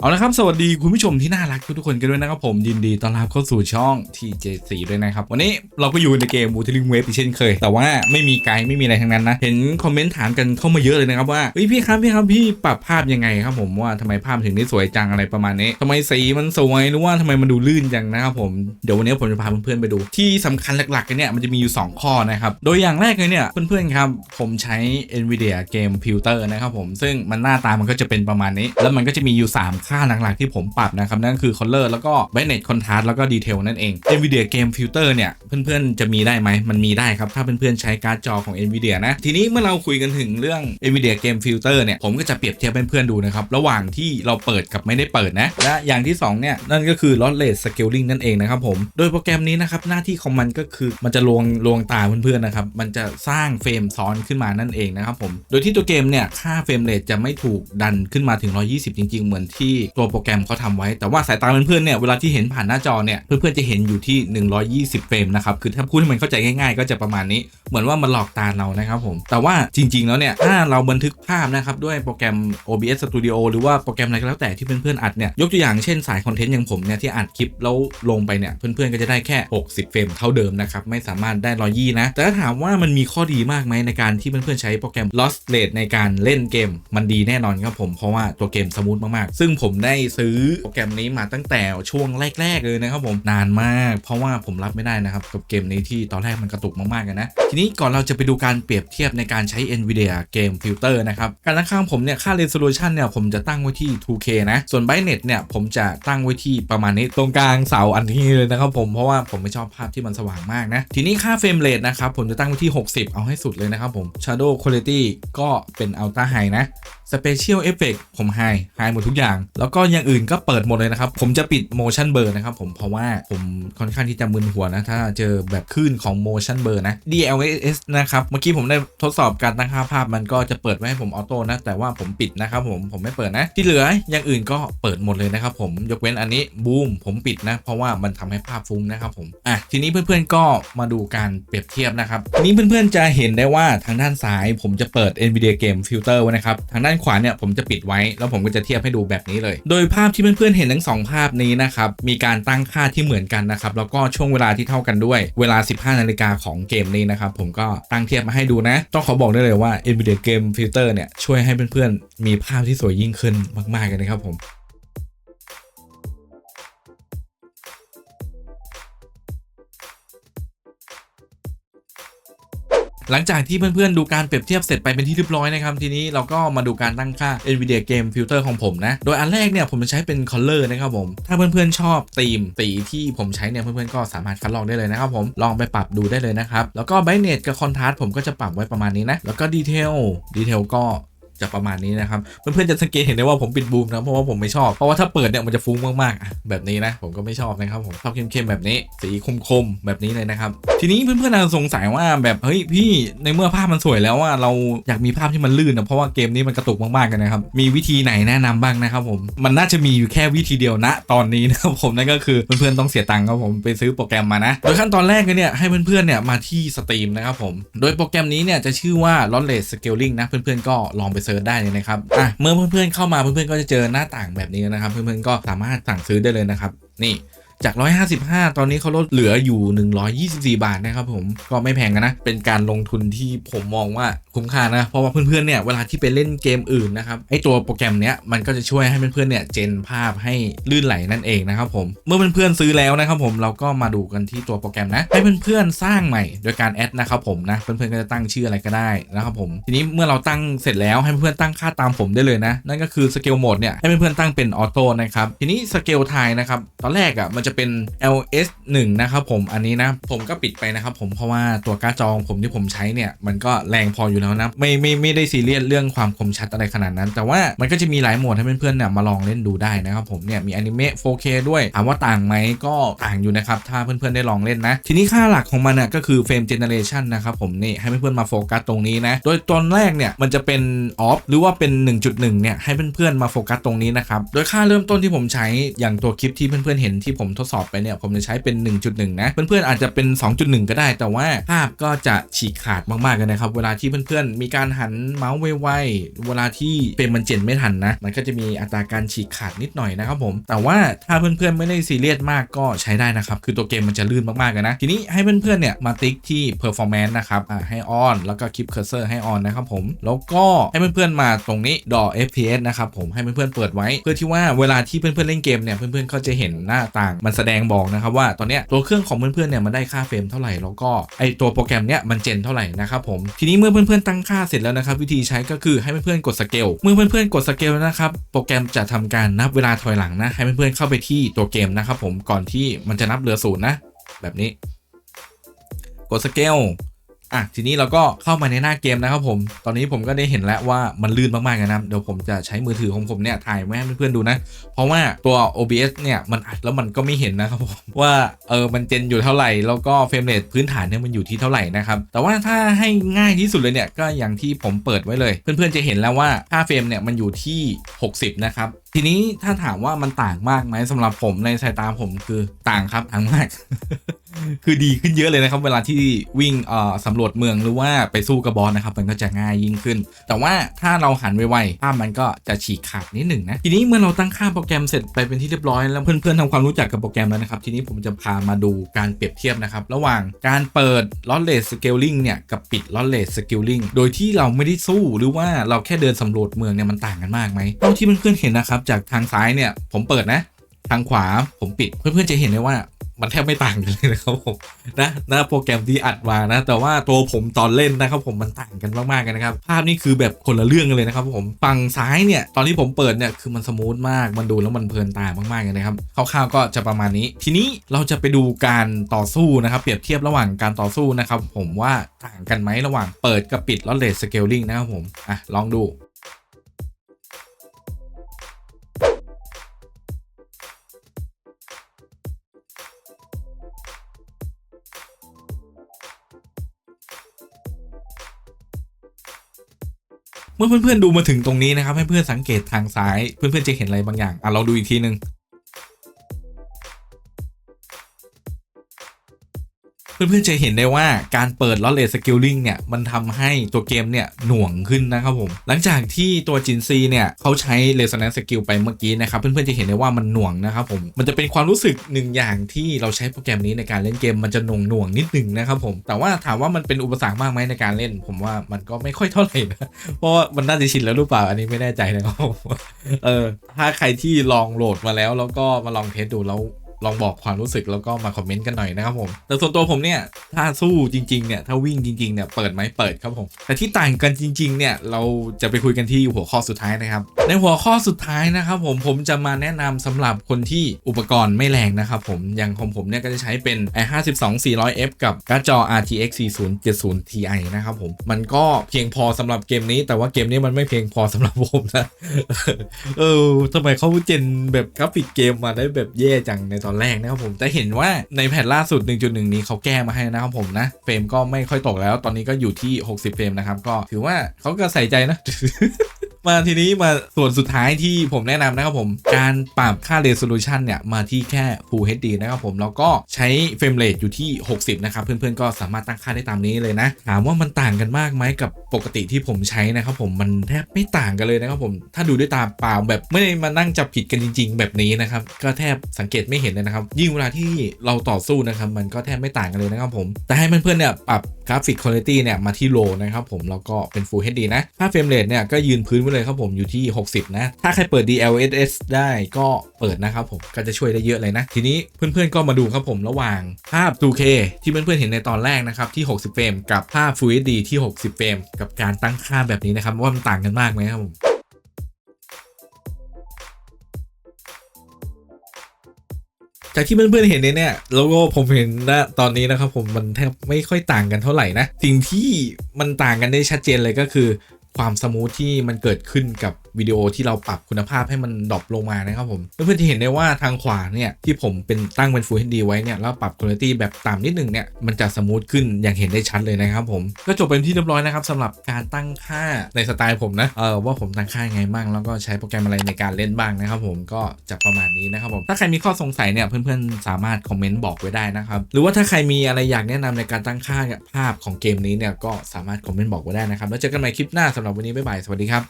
เอาละครับ สวัสดีคุณผู้ชมที่น่ารักทุกๆคนกันด้วยนะครับผมยินดีต้อนรับเข้าสู่ช่อง TJ4 ด้วยนะครับ วันนี้เราก็อยู่ในเกม w o o t e r i n g Wave อีกเช่นเคย แต่ว่าไม่มีไกด์ไม่มีอะไรทั้งนั้นนะ เห็นคอมเมนต์ถามกันเข้ามาเยอะเลยนะครับว่าเฮ้ยพี่ครับพี่ครับพี่ปรับภาพยังไงครับผมว่าทำไมภาพถึงได้สวยจังอะไรประมาณนี้ทำไมสีมันสวยหรือว่าทำไมมันดูลื่นจังนะครับผมเดี๋ยววันนี้ผมจะพาเพื่อนๆไปดู ที่สำคัญหลักๆกันเนี่ยมันจะมีอยู่ 2 ข้อนะครับโดยอย่างแรกเลยเนี่ยเพื่อนๆครับผมใช้ NVIDIA Game Filter นะครับผมซึ่งมันหน้าตามันก็จะเป็นประมาณนี้ แล้วมันก็จะมีอยู่ 3ค่าหลักๆที่ผมปรับนะครับนั่นก็คือ Color แล้วก็ Brightness Contrast แล้วก็ Detail นั่นเอง NVIDIA Game Filter เนี่ยเพื่อนๆจะมีได้ไหมมันมีได้ครับถ้าเพื่อนๆใช้การ์ดจอของ NVIDIA นะทีนี้เมื่อเราคุยกันถึงเรื่อง NVIDIA Game Filter เนี่ยผมก็จะเปรียบเทียบเพื่อนๆดูนะครับระหว่างที่เราเปิดกับไม่ได้เปิดนะและอย่างที่2เนี่ยนั่นก็คือ Lossless Scaling นั่นเองนะครับผมโดยโปรแกรมนี้นะครับหน้าที่ของมันก็คือมันจะลวงลวงตาเพื่อนๆนะครับมันจะสร้างเฟรมซ้อนขึ้นมานั่นเองนะครับผมโดยที่ตัวเกมเนี่ยค่าเฟรมเรทจะไม่ถูกดันขึ้นมาถึง 120 จริง ๆ เหมือนที่ตัวโปรแกรมเขาทำไว้ แต่ว่าสายตาเพื่อนๆเนี่ยเวลาที่เห็นผ่านหน้าจอเนี่ยเพื่อนๆจะเห็นอยู่ที่ 120 เฟรมนะครับคือถ้าพูดให้มันเข้าใจง่ายๆ ก็จะประมาณนี้เหมือนว่ามันหลอกตาเรานะครับผมแต่ว่าจริง ๆ แล้วเนี่ยถ้าเราบันทึกภาพนะครับด้วยโปรแกรม OBS Studio หรือว่าโปรแกรมอะไรก็แล้วแต่ที่เพื่อนๆอัดเนี่ยยกตัวอย่างเช่นสายคอนเทนต์อย่างผมเนี่ยที่อัดคลิปแล้วลงไปเนี่ยเพื่อนๆก็จะได้แค่ 60 เฟรมเท่าเดิมนะครับไม่สามารถได้120นะแต่ถ้าถามว่ามันมีข้อดีมากไหมในการที่เพื่อนๆใช้โปรแกรม Lost Rate ในการเล่นเกมมันดีแน่นอนครับผมเพราะว่าตัวเกมสมูทมากๆ ซึ่งผมมได้ซื้อโปรแกรมนี้มาตั้งแต่ช่วงแรก ๆ เลยนะครับผมนานมาก เพราะว่าผมรับไม่ได้นะครับ กับเกมนี้ที่ตอนแรกมันกระตุกมากๆกันนะ ทีนี้ก่อนเราจะไปดูการเปรียบเทียบในการใช้ NVIDIA Game Filter นะครับการตั้งค่าผมเนี่ยค่า resolution เนี่ยผมจะตั้งไว้ที่ 2K นะส่วน brightness เนี่ยผมจะตั้งไว้ที่ประมาณนี้ตรงกลางเสาอันนี้เลยนะครับผมเพราะว่าผมไม่ชอบภาพที่มันสว่างมากนะทีนี้ค่า frame rate นะครับผมจะตั้งไว้ที่ 60 เอาให้สุดเลยนะครับผม shadow quality ก็เป็น ultra high นะ Special Effect ผม High High หมดทุกอย่าง แล้วก็อย่างอื่นก็เปิดหมดเลยนะครับ ผมจะปิด Motion Blur นะครับผมเพราะว่าผมค่อนข้างที่จะมึนหัวนะ ถ้าเจอแบบคลื่นของ Motion Blur นะ DLSS นะครับ เมื่อกี้ผมได้ทดสอบการตั้งค่าภาพมันก็จะเปิดไว้ให้ผมออโต้นะ แต่ว่าผมปิดนะครับผมผมไม่เปิดนะ ที่เหลืออย่างอื่นก็เปิดหมดเลยนะครับผมยกเว้นอันนี้บูมผมปิดนะ เพราะว่ามันทำให้ภาพฟุ้งนะครับผมอะทีนี้เพื่อนๆก็มาดูการเปรียบเทียบนะครับทีนี้เพื่อนๆจะเห็นได้ว่าทางด้านซ้าย ผมจะเปิด NVIDIA Game Filter ไว้นะครับทางด้านขวาเนี่ยผมจะปิดไว้ แล้วผมก็จะเทียบให้ดูแบบนี้เลย โดยภาพที่เพื่อนๆเห็นทั้งสองภาพนี้นะครับมีการตั้งค่าที่เหมือนกันนะครับแล้วก็ช่วงเวลาที่เท่ากันด้วย เวลา 15 นาฬิกาของเกมนี้นะครับผมก็ตั้งเทียบมาให้ดูนะ ต้องขอบอกได้เลยว่า NVIDIA Game Filter เนี่ยช่วยให้เพื่อนๆมีภาพที่สวยยิ่งขึ้นมากๆกันนะครับผม หลังจากที่เพื่อนๆ ดูการเปรียบเทียบเสร็จไปเป็นที่เรียบร้อยนะครับ ทีนี้เราก็มาดูการตั้งค่า NVIDIA Game Filter ของผมนะ โดยอันแรกเนี่ยผมจะใช้เป็น Color นะครับผม ถ้าเพื่อนๆ ชอบธีมสีที่ผมใช้เนี่ยเพื่อนๆ ก็สามารถคัดลอกได้เลยนะครับผม ลองไปปรับดูได้เลยนะครับ แล้วก็ Brightness กับ Contrast ผมก็จะปรับไว้ประมาณนี้นะ แล้วก็ Detail Detail ก็ จะประมาณนี้นะครับเพื่อนๆจะสังเกตเห็นได้ว่าผมปิดบูมนะเพราะว่าผมไม่ชอบเพราะว่าถ้าเปิดเนี่ยมันจะฟุ้งมากๆอะแบบนี้นะผมก็ไม่ชอบนะครับผมชอบเข้มๆแบบนี้ สีคมๆแบบนี้เลยนะครับทีนี้เพื่อนๆอาจจะสงสัยว่าแบบเฮ้ยพี่ในเมื่อภาพมันสวยแล้วว่าเราอยากมีภาพที่มันลื่นนะเพราะว่าเกมนี้มันกระตุกมากๆกันนะครับมีวิธีไหนแนะนำบ้างนะครับผมมันน่าจะมีอยู่แค่วิธีเดียวนะตอนนี้นะครับผมนั่นก็คือเพื่อนๆต้องเสียตังค์ครับผมไปซื้อโปรแกรมมานะโดยขั้นตอนแรกเลยเนี่ยให้เพื่อนๆเนี่ยมาที่สตรีมนะครับผมโดยโปรแกรมนี้เนี่ยจะชื่อว่า Lossless Scaling นะเพื่อนๆก็ลองไปเซิร์ชได้เลยนะครับอะเมื่อเพื่อนๆเข้ามาเพื่อนๆก็จะเจอหน้าต่างแบบนี้นะครับ เพื่อนๆก็สามารถสั่งซื้อได้เลยนะครับนี่ จาก 155 ตอนนี้เขาลดเหลืออยู่ 124 บาทนะครับผมก็ไม่แพงกันนะ เป็นการลงทุนที่ผมมองว่าคุ้มค่านะ เพราะว่าเพื่อนๆเนี่ยเวลาที่ไปเล่นเกมอื่นนะครับไอตัวโปรแกรมเนี้ยมันก็จะช่วยให้เพื่อนๆเนี่ยเจนภาพให้ลื่นไหลนั่นเองนะครับผมเมื่อเพื่อนๆซื้อแล้วนะครับผมเราก็มาดูกันที่ตัวโปรแกรมนะ ให้เพื่อนๆสร้างใหม่โดยการแอดนะครับผมนะเพื่อนๆก็จะตั้งชื่ออะไรก็ได้นะครับผมทีนี้เมื่อเราตั้งเสร็จแล้วให้เพื่อนๆตั้งค่าตามผมได้เลยนะ นั่นก็คือสเกลโหมดเนี่ยให้เพื่อนๆตั้งเป็นออโต้นะครับทีนี้สเกลไทยนะครับตอนแรกอะมันจะเป็น LS 1นะครับผมอันนี้นะผมก็ปิดไปนะครับผมเพราะว่าตัวการ์ดจอของผมที่ผมใช้เนี่ยมันก็แรงพออยู่แล้วนะไม่ไม่ไม่ได้ซีเรียสเรื่องความคมชัดอะไรขนาดนั้น แต่ว่ามันก็จะมีหลายโหมดให้เพื่อนๆเนี่ยมาลองเล่นดูได้นะครับผมเนี่ยมีอนิเมะ 4K ด้วยถามว่าต่างไหมก็ต่างอยู่นะครับถ้าเพื่อนๆได้ลองเล่นนะ ทีนี้ค่าหลักของมันน่ะก็คือเฟรมเจเนเรชันนะครับผมนี่ให้เพื่อนๆมาโฟกัสตรงนี้นะโดยตอนแรกเนี่ยมันจะเป็นออฟหรือว่าเป็น 1.1เนี่ยให้เพื่อนๆมาโฟกัสตรงนี้นะครับโดยค่าเริ่มต้นที่ผมใช้อย่างตัวคลิปที่เพื่อนๆเห็นที่ผมทดสอบไปเนี่ยผมจะใช้เป็น 1.1 นะ เพื่อนๆอาจจะเป็น 2.1 ก็ได้ แต่ว่าภาพก็จะฉีกขาดมากๆเลยนะครับ เวลาที่เพื่อนๆมีการหันเมาส์ไวๆเวลาที่เป็นมันเจนไม่ทันนะ มันก็จะมีอัตราการฉีกขาดนิดหน่อยนะครับผม แต่ว่าถ้าเพื่อนๆไม่ได้ซีเรียสมากก็ใช้ได้นะครับคือตัวเกมมันจะลื่นมากๆเลยนะทีนี้ให้เพื่อนๆเนี่ยมาติ๊กที่ performance นะครับให้ on แล้วก็คลิป cursor ให้ on นนะครับผมแล้วก็ให้เพื่อนๆมาตรงนี้ดอ FPS นะครับผมให้เพื่อนๆเปิดไว้ เพื่อที่ว่าเวลาที่เพื่อนๆเล่นเกมเนี่ยเพื่อนๆก็จะเห็นหน้าต่างมันแสดงบอกนะครับว่าตอนเนี้ยตัวเครื่องของเพื่อนๆเนี่ยมันได้ค่าเฟรมเท่าไหร่แล้วก็ไอตัวโปรแกรมเนี้ยมันเจนเท่าไหร่นะครับผมทีนี้เมื่อเพื่อนๆตั้งค่าเสร็จแล้วนะครับวิธีใช้ก็คือให้เพื่อนๆกดสเกลเมื่อเพื่อนๆกดสเกลนะครับโปรแกรมจะทำการนับเวลาถอยหลังนะให้เพื่อนๆเข้าไปที่ตัวเกมนะครับผมก่อนที่มันจะนับเหลือศูนย์นะแบบนี้กดสเกล อะทีนี้เราก็เข้ามาในหน้าเกมนะครับผม ตอนนี้ผมก็ได้เห็นแล้วว่ามันลื่นมากๆนะครับเดี๋ยวผมจะใช้มือถือของผมเนี่ยถ่ายไว้ให้เพื่อนๆดูนะ เพราะว่าตัว OBS เนี่ยมันอัดแล้วมันก็ไม่เห็นนะครับผมว่าเออมันเจนอยู่เท่าไหร่แล้วก็เฟรมเรทพื้นฐานเนี่ยมันอยู่ที่เท่าไหร่นะครับแต่ว่าถ้าให้ง่ายที่สุดเลยเนี่ยก็อย่างที่ผมเปิดไว้เลย เพื่อนๆจะเห็นแล้วว่าค่าเฟรมเนี่ยมันอยู่ที่ 60 นะครับทีนี้ถ้าถามว่ามันต่างมากไหมสำหรับผมในสายตาผมคือต่างครับต่างมาก คือดีขึ้นเยอะเลยนะครับ เวลาที่วิ่งเอ่อสำรวจเมืองหรือว่าไปสู้กับบอสนะครับ มันก็จะง่ายยิ่งขึ้น แต่ว่าถ้าเราหันไวๆภาพมันก็จะฉีกขาดนิดหนึ่งนะ ทีนี้เมื่อเราตั้งค่าโปรแกรมเสร็จไปเป็นที่เรียบร้อยแล้วเพื่อนๆทำความรู้จักกับโปรแกรมแล้วนะครับ ทีนี้ผมจะพามาดูการเปรียบเทียบนะครับ ระหว่างการเปิด lossless scaling เนี่ยกับปิด lossless scaling โดยที่เราไม่ได้สู้หรือว่าเราแค่เดินสำรวจเมืองเนี่ยมันต่างกันมากไหมเท่าที่เพื่อนๆเห็นนะครับจากทางซ้ายเนี่ยผมเปิดนะ ทางขวาผมปิดเพื่อนๆจะเห็นได้ว่ามันแทบไม่ต่างกันเลยนะครับผมนะนะโปรแกรมที่อัดมานะ แต่ว่าตัวผมตอนเล่นนะครับผมมันต่างกันมากๆกันนะครับ ภาพนี่คือแบบคนละเรื่องกันเลยนะครับผมฝั่งซ้ายเนี่ย ตอนที่ผมเปิดเนี่ยคือมันสมูทมากมันดูแล้วมันเพลินตามากๆเลยนะครับคร่าวๆก็จะประมาณนี้ ทีนี้เราจะไปดูการต่อสู้นะครับ เปรียบเทียบระหว่างการต่อสู้นะครับผมว่าต่างกันไหมระหว่างเปิดกับปิดลอเลสสเกลลิงนะครับผมอะลองดู เมื่อเพื่อนๆดูมาถึงตรงนี้นะครับให้เพื่อนสังเกตทางซ้ายเพื่อนๆจะเห็นอะไรบางอย่างอะเราดูอีกทีหนึ่ง เพื่อนๆจะเห็นได้ว่าการเปิด lossless scaling เนี่ยมันทำให้ตัวเกมเนี่ยหน่วงขึ้นนะครับผม หลังจากที่ตัวจินซีเนี่ยเขาใช้ resonance skill ไปเมื่อกี้นะครับเพื่อนๆจะเห็นได้ว่ามันหน่วงนะครับผมมันจะเป็นความรู้สึกหนึ่งอย่างที่เราใช้โปรแกรมนี้ในการเล่นเกมมันจะหน่วงหน่วงนิดหนึ่งนะครับผมแต่ว่าถามว่ามันเป็นอุปสรรคมากไหมในการเล่น ผมว่ามันก็ไม่ค่อยเท่าไหร่นะเพราะว่ามันน่าจะชินแล้วหรือเปล่าอันนี้ไม่แน่ใจนะครับเออถ้าใครที่ลองโหลดมาแล้วแล้วก็มาลองเทสดูแล้ว ลองบอกความรู้สึกแล้วก็มาคอมเมนต์กันหน่อยนะครับผมแต่ส่วนตัวผมเนี่ยถ้าสู้จริงๆเนี่ยถ้าวิ่งจริงๆเนี่ยเปิดไหมเปิดครับผมแต่ที่ต่างกันจริงๆเนี่ยเราจะไปคุยกันที่หัวข้อสุดท้ายนะครับ ในหัวข้อสุดท้ายนะครับผมผมจะมาแนะนำสำหรับคนที่อุปกรณ์ไม่แรงนะครับผมอย่างของผมเนี่ยก็จะใช้เป็น i 5 2 400F กับการ์ดจอ RTX 4070 Ti นะครับผมมันก็เพียงพอสำหรับเกมนี้แต่ว่าเกมนี้มันไม่เพียงพอสำหรับผมนะเออทำไมเขาเจนแบบกราฟิกเกมมาได้แบบแย่จังในตอนแรกนะครับผมแต่เห็นว่าในแพทล่าสุด 1.1 นี้เขาแก้มาให้นะครับผมนะเฟรมก็ไม่ค่อยตกแล้ว ตอนนี้ก็อยู่ที่ 60 เฟรมนะครับก็ถือว่าเขาก็ใส่ใจนะ มาทีนี้มาส่วนสุดท้ายที่ผมแนะนำนะครับผม การปรับค่า resolution เนี่ย มาที่แค่ Full HD นะครับผม แล้วก็ใช้เฟรมเรทอยู่ที่ 60 นะครับ เพื่อนๆ ก็สามารถตั้งค่าได้ตามนี้เลยนะ ถามว่ามันต่างกันมากไหมกับปกติที่ผมใช้นะครับผมมันแทบไม่ต่างกันเลยนะครับผมถ้าดูด้วยตาเปล่าแบบไม่ได้มานั่งจับผิดกันจริง ๆ แบบนี้นะครับก็แทบสังเกตไม่เห็นเลยนะครับ ยิ่งเวลาที่เราต่อสู้นะครับมันก็แทบไม่ต่างกันเลยนะครับผมแต่ให้เพื่อนๆเนี่ยปรับ กราฟิกคุณภาพเนี่ยมาที่โลนะครับผมแล้วก็เป็น Full HD นะค่าเฟรมเรทเนี่ยก็ยืนพื้นไว้เลยครับผมอยู่ที่ 60 นะ ถ้าใครเปิด DLSS ได้ก็เปิดนะครับผมก็จะช่วยได้เยอะเลยนะ ทีนี้เพื่อนๆก็มาดูครับผมระหว่างภาพ 2K ที่เพื่อนๆเห็นในตอนแรกนะครับที่ 60 เฟรมกับภาพ Full HD ที่ 60 เฟรมกับการตั้งค่าแบบนี้นะครับว่ามันต่างกันมากไหมครับผม แต่ที่เพื่อนๆเห็นเนี่ยเนี่ยแล้วก็ผมเห็นนะตอนนี้นะครับผมมันแทบไม่ค่อยต่างกันเท่าไหร่นะ สิ่งที่มันต่างกันได้ชัดเจนเลยก็คือ ความสมูทที่มันเกิดขึ้นกับวิดีโอที่เราปรับคุณภาพให้มันดรอปลงมานะครับผมเพื่อนๆที่เห็นได้ว่าทางขวาเนี่ยที่ผมเป็นตั้งเป็น Full HD ไว้เนี่ยแล้วปรับคุณภาพแบบต่ำนิดนึงเนี่ยมันจะสมูทขึ้นอย่างเห็นได้ชัดเลยนะครับผมก็จบเป็นที่เรียบร้อยนะครับสำหรับการตั้งค่าในสไตล์ผมนะเออว่าผมตั้งค่ายังไงบ้างแล้วก็ใช้โปรแกรมอะไรในการเล่นบ้างนะครับผมก็จะประมาณนี้นะครับผมถ้าใครมีข้อสงสัยเนี่ยเพื่อนๆสามารถคอมเมนต์บอกไว้ได้นะครับหรือว่าถ้าใครมีอะไรอยากแนะนำในการตั้งค่าภาพของเกมนี้เนี่ยก็สามารถคอมเมนต์บอกไว้ได้นะครับแล้วเจอกันใหม่คลิปหน้าสำหรับวันนี้บ๊ายบายสวัสดีครับ